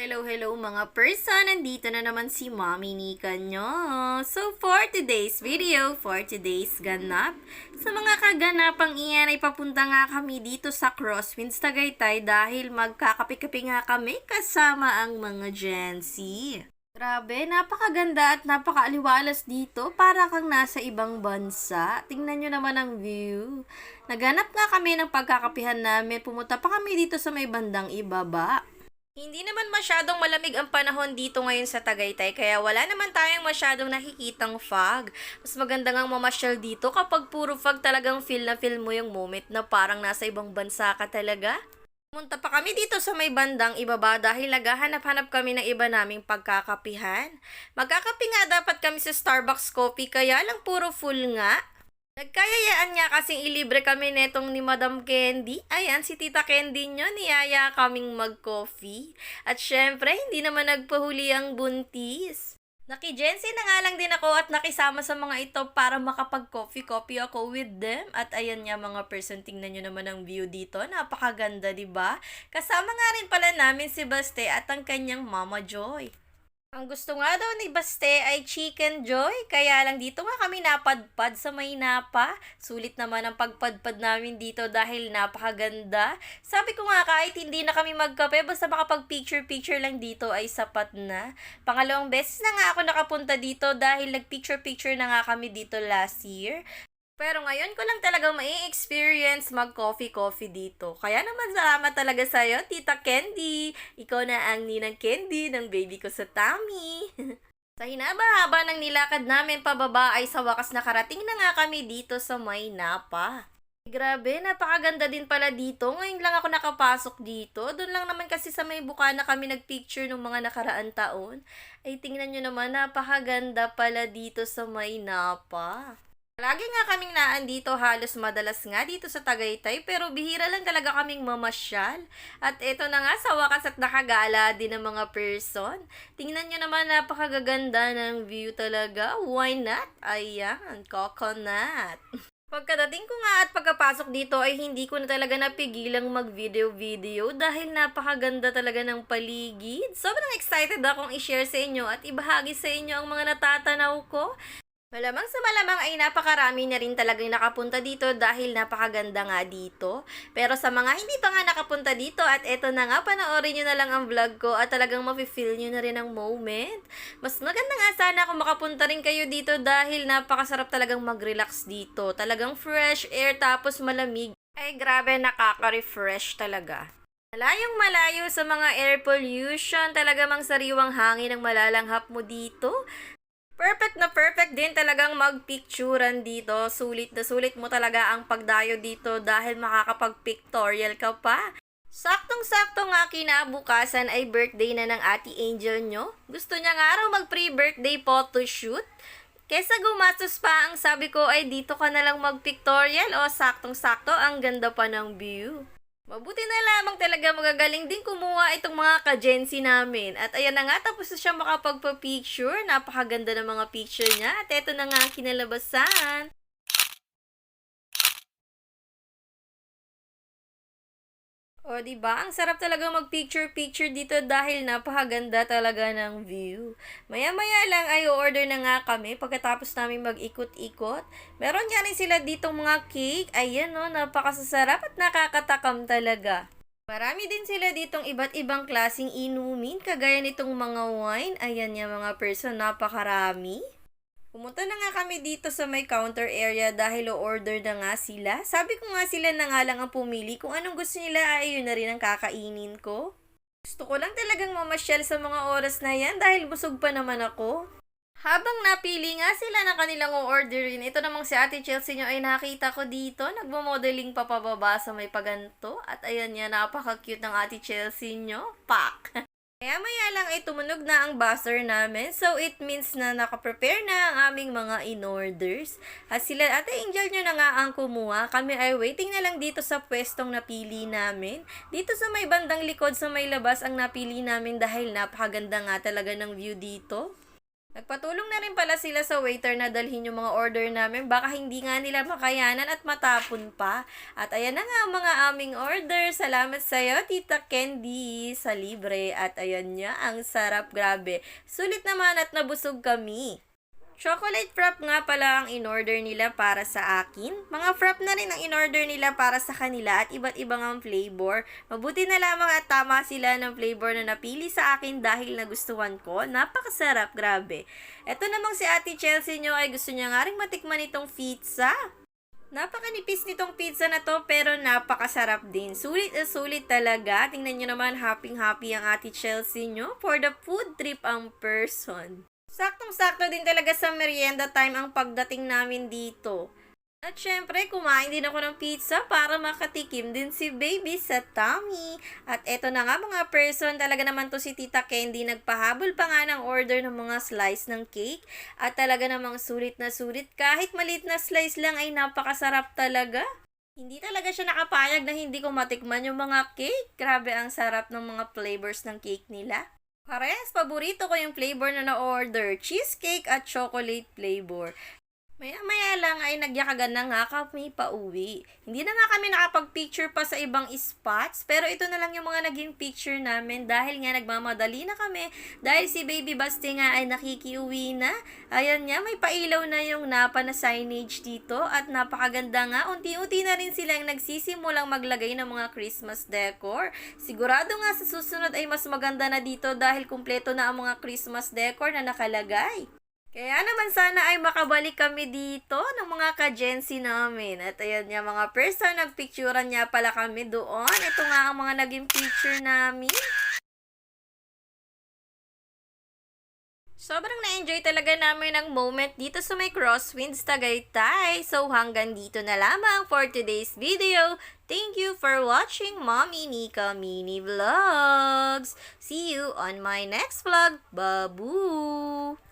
Hello, hello mga person! Nandito na naman si Mommy Nika nyo. So, for today's video, for today's ganap, sa mga kaganapang iyan ay papunta nga kami dito sa Crosswinds Tagaytay dahil magkakape-kape nga kami kasama ang mga Gen Z. Grabe, napakaganda at napakaaliwalas dito. Para kang nasa ibang bansa. Tingnan nyo naman ang view. Naganap nga kami ng pagkakapihan namin. Pumunta pa kami dito sa may bandang ibaba. Hindi naman masyadong malamig ang panahon dito ngayon sa Tagaytay, kaya wala naman tayong masyadong nakikitang fog. Mas maganda ngang mamasyal dito kapag puro fog talagang feel na feel mo yung moment na parang nasa ibang bansa ka talaga. Pumunta pa kami dito sa may bandang ibaba dahil naghahanap-hanap kami ng iba naming pagkakapihan. Magkakapi nga dapat kami sa Starbucks coffee kaya lang puro full nga. Nagkayayaan niya kasing ilibre kami netong ni Madam Candy. Ayan, si Tita Candy nyo, niyaya kaming mag-coffee. At syempre, hindi naman nagpahuli ang buntis. Naki-Jency na nga lang din ako at nakisama sa mga ito para makapag-coffee-coffee ako with them. At ayan nga mga person, tingnan nyo naman ang view dito. Napakaganda, ba? Kasama nga rin pala namin si Baste at ang kanyang Mama Joy. Ang gusto nga daw ni Baste ay chicken joy, kaya lang dito nga kami napadpad sa may napa. Sulit naman ang pagpadpad namin dito dahil napakaganda. Sabi ko nga kahit hindi na kami magkape, basta makapag-picture-picture lang dito ay sapat na. Pangalawang beses na nga ako nakapunta dito dahil nag-picture-picture na nga kami dito last year. Pero ngayon ko lang talaga mai-experience mag-coffee-coffee dito. Kaya naman salamat talaga sa'yo, Tita Candy. Ikaw na ang ninang Candy ng baby ko sa tummy. sa hinaba-haba ng nilakad namin pababa ay sa wakas nakarating na nga kami dito sa may Napa. Grabe, napakaganda din pala dito. Ngayon lang ako nakapasok dito. Doon lang naman kasi sa may bukana kami nagpicture nung mga nakaraan taon. Ay tingnan nyo naman, napakaganda pala dito sa may Napa. Lagi nga kaming naan dito, halos madalas nga dito sa Tagaytay, pero bihira lang talaga kaming mamasyal. At ito na nga, sa wakas at nakagala din ng mga person. Tingnan nyo naman, napakagaganda ng view talaga. Why not? Ayan, coconut. Pagkadating ko nga at pagkapasok dito ay hindi ko na talaga napigilang mag-video-video dahil napakaganda talaga ng paligid. Sobrang excited akong i-share sa inyo at ibahagi sa inyo ang mga natatanaw ko. Malamang sa malamang ay napakarami na rin talagang nakapunta dito dahil napakaganda nga dito. Pero sa mga hindi pa nga nakapunta dito at eto na nga, panoorin nyo na lang ang vlog ko at talagang mafe-feel nyo na rin ang moment. Mas maganda nga sana kung makapunta rin kayo dito dahil napakasarap talagang mag-relax dito. Talagang fresh air tapos malamig. Ay grabe, nakaka-refresh talaga. Malayong malayo sa mga air pollution, talaga mang sariwang hangin ang malalanghap mo dito. Perfect na perfect din talagang magpicturan dito. Sulit na sulit mo talaga ang pagdayo dito dahil makakapag-pictorial ka pa. Saktong-sakto nga kinabukasan ay birthday na ng Ate Angel nyo. Gusto niya nga raw mag pre-birthday photoshoot. Kesa gumastos pa, ang sabi ko ay dito ka na lang mag-pictorial o saktong-sakto ang ganda pa ng view. Mabuti na lamang talaga magagaling din kumuha itong mga ka-Gen-Z namin. At ayan na nga, tapos na siya makapagpa-picture. Napakaganda ng mga picture niya. At eto na nga kinalabasan. O, di ba? Ang sarap talaga mag-picture-picture dito dahil napakaganda talaga ng view. Maya-maya lang ay order na nga kami pagkatapos namin mag-ikot-ikot. Meron nga rin sila ditong mga cake. Ayan no, napakasasarap at nakakatakam talaga. Marami din sila ditong iba't ibang klasing inumin, kagaya nitong mga wine. Ayan yung mga person, napakarami. Pumunta na nga kami dito sa may counter area dahil o-order na nga sila. Sabi ko nga sila na nga lang ang pumili kung anong gusto nila ay yun na rin ang kakainin ko. Gusto ko lang talagang mamasyal sa mga oras na yan dahil busog pa naman ako. Habang napili nga sila ng kanilang o-orderin, ito namang si Ate Chelsea nyo ay nakita ko dito. Nagmo-modeling pa pababa sa may paganto. At ayan niya, napaka-cute ng Ate Chelsea nyo. Pak! Kaya maya lang ay tumunog na ang buzzer namin. So, it means na nakaprepare na ang aming mga in-orders. At sila, ate Angel nyo na nga ang kumuha. Kami ay waiting na lang dito sa pwestong napili namin. Dito sa may bandang likod sa may labas ang napili namin dahil napakaganda nga talaga ng view dito. Nagpatulong na rin pala sila sa waiter na dalhin yung mga order namin. Baka hindi nga nila makayanan at matapon pa. At ayan na nga ang mga aming order. Salamat sa'yo, Tita Candy, sa libre. At ayan niya, ang sarap, grabe. Sulit naman at nabusog kami. Chocolate frap nga pala ang in-order nila para sa akin. Mga frap na rin ang in-order nila para sa kanila at iba't ibang ang flavor. Mabuti na lamang at tama sila ng flavor na napili sa akin dahil nagustuhan ko. Napakasarap, grabe. Ito namang si Ate Chelsea nyo ay gusto niya nga rin matikman itong pizza. Napakanipis nitong pizza na to pero napakasarap din. Sulit na sulit talaga. Tingnan nyo naman, happy-happy ang Ate Chelsea nyo. For the food trip ang person. Saktong-sakto din talaga sa merienda time ang pagdating namin dito. At syempre, kumain din ako ng pizza para makatikim din si baby sa tummy. At eto na nga mga person, talaga naman to si Tita Candy. Nagpahabol pa nga ng order ng mga slice ng cake. At talaga namang sulit na sulit. Kahit maliit na slice lang ay napakasarap talaga. Hindi talaga siya nakapayag na hindi ko matikman yung mga cake. Grabe ang sarap ng mga flavors ng cake nila. Parehas, paborito ko yung flavor na na-order. Cheesecake at chocolate flavor. Maya-maya lang ay nagyakagan na nga kami pa uwi. Hindi na nga kami nakapag-picture pa sa ibang spots, pero ito na lang yung mga naging picture namin dahil nga nagmamadali na kami. Dahil si Baby Basti nga ay nakikiuwi na. Ayan nga, may pailaw na yung napa na signage dito at napakaganda nga. Unti-unti na rin silang nagsisimulang maglagay ng mga Christmas decor. Sigurado nga sa susunod ay mas maganda na dito dahil kumpleto na ang mga Christmas decor na nakalagay. Kaya naman sana ay makabalik kami dito ng mga ka-Gen Z namin. At ayan niya mga person, nagpicturean niya pala kami doon. Ito nga ang mga naging picture namin. Sobrang na-enjoy talaga namin ang moment dito sa may Crosswinds Tagaytay. So hanggang dito na lamang for today's video. Thank you for watching Mommy Nika Mini Vlogs. See you on my next vlog. Babu!